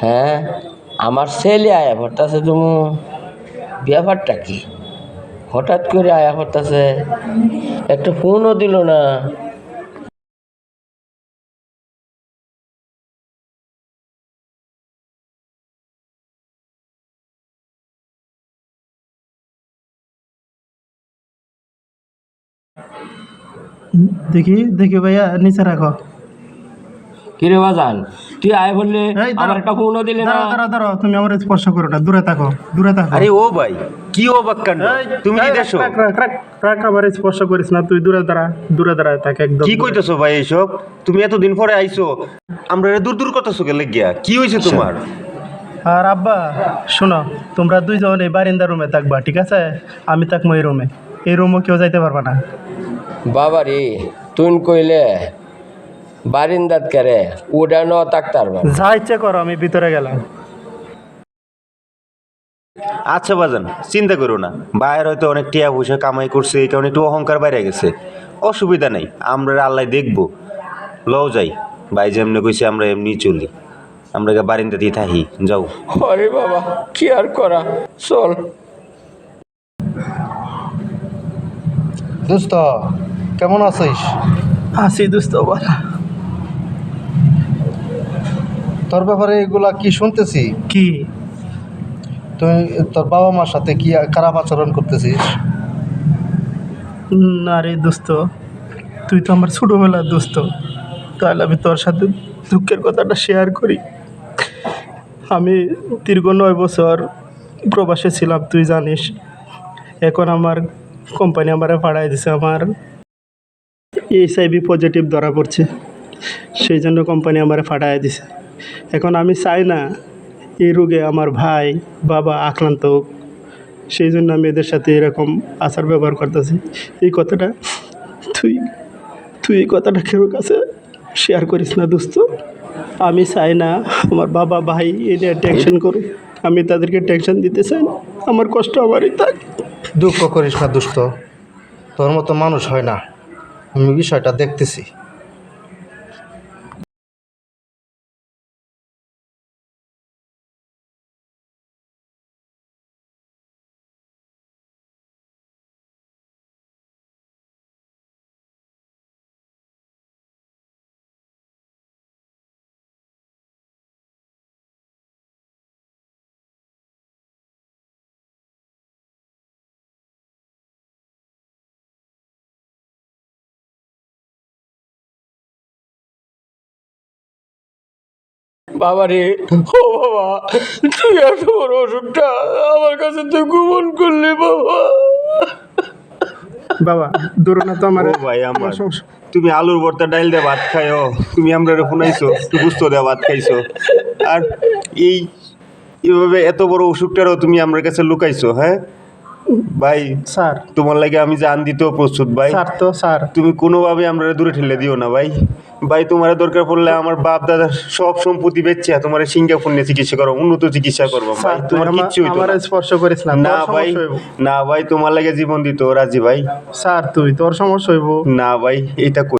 হ্যাঁ আমার ছেলে আয়া পড়তেছে তুমি ব্যাপারটা কি? হঠাৎ করে আয়া পড়তেছে, একটা ফোনও দিল না। দেখি দেখি ভাইয়া, নিচে রাখো। কিরে বাজান তুই আয় বললে। আমার একটা ফোনও দিলে না। দাঁড়াও দাঁড়াও তুমি আমার স্পর্শ করো না দূরে থাকো দূরে থাকো। আরে ও ভাই কি ও বাক্কান্ড তুমি কি দেশো আমার স্পর্শ করিস না তুই দূরে দাঁড়া দূরে দাঁড়ায় থাক একদম। কি কইতেছো ভাই এইসব? তুমি এতদিন পরে আইছো আমরা এরা দূর দূর কথা চোখে লেগিয়া কি হয়েছে তোমার? আর আব্বা শোনো তোমরা দুইজন এই বারিন্দা রুমে থাকবা ঠিক আছে? আমি থাকব এই রুমে এই রুমও কেউ যাইতে পারবা না। বাবা রে তুই কইলে বারিন্দাত কেরে ওটা ন তাকতার যা ইচ্ছে করো আমি ভিতরে গেলাম। আচ্ছা বাজান চিন্তা করো না। বাইরে হয়তো অনেক টিয়া পয়সা কামাই করছে এই কারণে একটু অহংকার বাইরে গেছে। অসুবিধা নাই আমরা আল্লাহ দেখব। লও যাই ভাই যেমনি কইছে আমরা এমনি চলি। আমরা বারিন্দা দিয়ে থাকি যাও। আরে বাবা কি আর করা? চল। দোস্ত কেমন আছিস? আছি দুস্থ বলা তোর ব্যাপারে এগুলা কি শুনতেছি? কি? তুই তোর বাবা মার সাথে কি খারাপ আচরণ করতেছিস? না রে দোস্ত তুই তো আমার ছোটোবেলার দোস্ত। তাহলে আমি তোর সাথে দুঃখের কথাটা শেয়ার করি। আমি দীর্ঘ নয় বছর প্রবাসে ছিলাম তুই জানিস। এখন আমার কোম্পানি আমারে ভাড়ায় দিছে আমার এইচ আইভি পজিটিভ ধরা পড়ছে। সেই জন্য কোম্পানি আমারে ফাটায় দিছে। এখন আমি চাই না এই রোগে আমার ভাই, বাবা আক্রান্ত হোক। সেই জন্য আমি এদের সাথে এরকম আচার ব্যবহার করতেছি। এই কথাটা তুই তুই এই কথাটা কেউ কাছে শেয়ার করিস না দোস্ত। আমি চাই না আমার বাবা, ভাই এ নিয়ে টেনশন করুক। আমি তাদেরকে টেনশন দিতে চাই না। আমার কষ্ট আমারই থাক। দুঃখ করিস না দুষ্ট তোর মতো মানুষ হয় না। আমি বিষয়টা দেখতেছি। বাবা রে ও বাবা তুই এত বড় ওষুধটা আমার কাছে তুই গোপন করলি বাবা। বাবা দূরে না তো আমার ভাই আমার। তুমি আলুর ভর্তা ডাইল দিয়ে ভাত খাইও তুমি আমরা শুনাইছো একটু বুঝতো দেওয়া ভাত খাইছো। আর এই এভাবে এত বড় অসুখটারও তুমি আমার কাছে লুকাইছো হ্যাঁ? ভাই স্যার। তোমার লাগে আমি জান দিতেও প্রস্তুত ভাই। স্যার তো স্যার। তুমি কোনোভাবে আমরা দূরে ঠেলে দিও না ভাই। ভাই তোমার দরকার পড়লে আমার বাপ দাদা সব সম্পত্তি বেচছে তোমার সিঙ্গাপুর নিয়ে চিকিৎসা করো উন্নত চিকিৎসা করব ভাই। তোমার কিচ্ছু হইতো আমার স্পর্শ করেছিলাম না না ভাই না ভাই তোমার লাগে জীবন দিত রাজি ভাই। স্যার তুই তোর সমস্যা হইব। না ভাই এটা